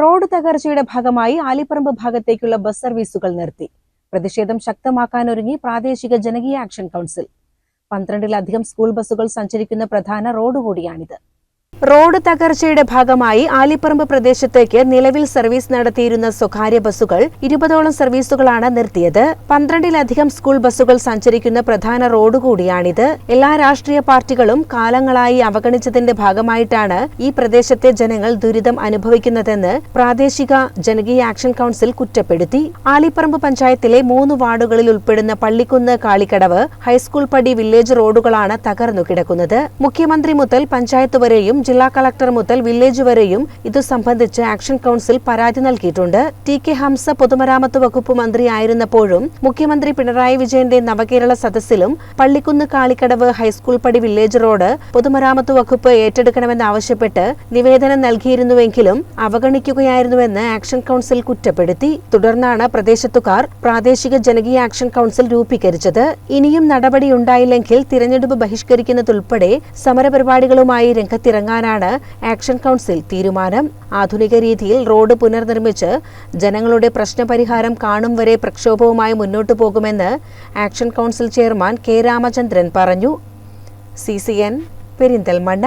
Road തകർച്ചയുടെ ഭാഗമായി ആലിപ്പറമ്പ് ഭാഗത്തേക്കുള്ള ബസ് സർവീസുകൾ നിർത്തി. പ്രതിഷേധം ശക്തമാക്കാനൊരുങ്ങി പ്രാദേശിക ജനകീയ ആക്ഷൻ കൗൺസിൽ. പന്ത്രണ്ടിലധികം സ്കൂൾ ബസ്സുകൾ സഞ്ചരിക്കുന്ന പ്രധാന റോഡ് കൂടിയാണിത്. റോഡ് തകർച്ചയുടെ ഭാഗമായി ആലിപ്പറമ്പ് പ്രദേശത്തേക്ക് നിലവിൽ സർവീസ് നടത്തിയിരുന്ന സ്വകാര്യ ബസ്സുകൾ ഇരുപതോളം സർവീസുകളാണ് നിർത്തിയത്. പന്ത്രണ്ടിലധികം സ്കൂൾ ബസ്സുകൾ സഞ്ചരിക്കുന്ന പ്രധാന റോഡ് കൂടിയാണിത്. എല്ലാ രാഷ്ട്രീയ പാർട്ടികളും കാലങ്ങളായി അവഗണിച്ചതിന്റെ ഭാഗമായിട്ടാണ് ഈ പ്രദേശത്തെ ജനങ്ങൾ ദുരിതം അനുഭവിക്കുന്നതെന്ന് പ്രാദേശിക ജനകീയ ആക്ഷൻ കൌൺസിൽ കുറ്റപ്പെടുത്തി. ആലിപ്പറമ്പ് പഞ്ചായത്തിലെ മൂന്ന് വാർഡുകളിൽ ഉൾപ്പെടുന്ന പള്ളിക്കുന്ന് കാളിക്കടവ് ഹൈസ്കൂൾ പടി വില്ലേജ് റോഡുകളാണ് തകർന്നു കിടക്കുന്നത് മുഖ്യമന്ത്രി മുതൽ പഞ്ചായത്ത് വരെയും ജില്ലാ കളക്ടർ മുതൽ വില്ലേജ് വരെയും ഇതു സംബന്ധിച്ച് ആക്ഷൻ കൗൺസിൽ പരാതി നൽകിയിട്ടുണ്ട്. ടി കെ ഹംസ പൊതുമരാമത്ത് വകുപ്പ് മന്ത്രിയായിരുന്നപ്പോഴും മുഖ്യമന്ത്രി പിണറായി വിജയന്റെ നവകേരള സദസ്സിലും പള്ളിക്കുന്ന് കാളിക്കടവ് ഹൈസ്കൂൾ പടി വില്ലേജ് റോഡ് പൊതുമരാമത്ത് വകുപ്പ് ഏറ്റെടുക്കണമെന്നാവശ്യപ്പെട്ട് നിവേദനം നൽകിയിരുന്നുവെങ്കിലും അവഗണിക്കുകയായിരുന്നുവെന്ന് ആക്ഷൻ കൗൺസിൽ കുറ്റപ്പെടുത്തി. തുടർന്നാണ് പ്രദേശത്തുകാർ പ്രാദേശിക ജനകീയ ആക്ഷൻ കൗൺസിൽ രൂപീകരിച്ചത്. ഇനിയും നടപടിയുണ്ടായില്ലെങ്കിൽ തിരഞ്ഞെടുപ്പ് ബഹിഷ്കരിക്കുന്നതുൾപ്പെടെ സമരപരിപാടികളുമായി രംഗത്തിറങ്ങാനാണ് ആക്ഷൻ കൗൺസിൽ തീരുമാനം. ആധുനിക രീതിയിൽ റോഡ് പുനർനിർമ്മിച്ച് ജനങ്ങളുടെ പ്രശ്നപരിഹാരം കാണും വരെ പ്രക്ഷോഭവുമായി മുന്നോട്ടു പോകുമെന്ന് action council chairman K Ramachandran പറഞ്ഞു. C C N Perinthalmanna.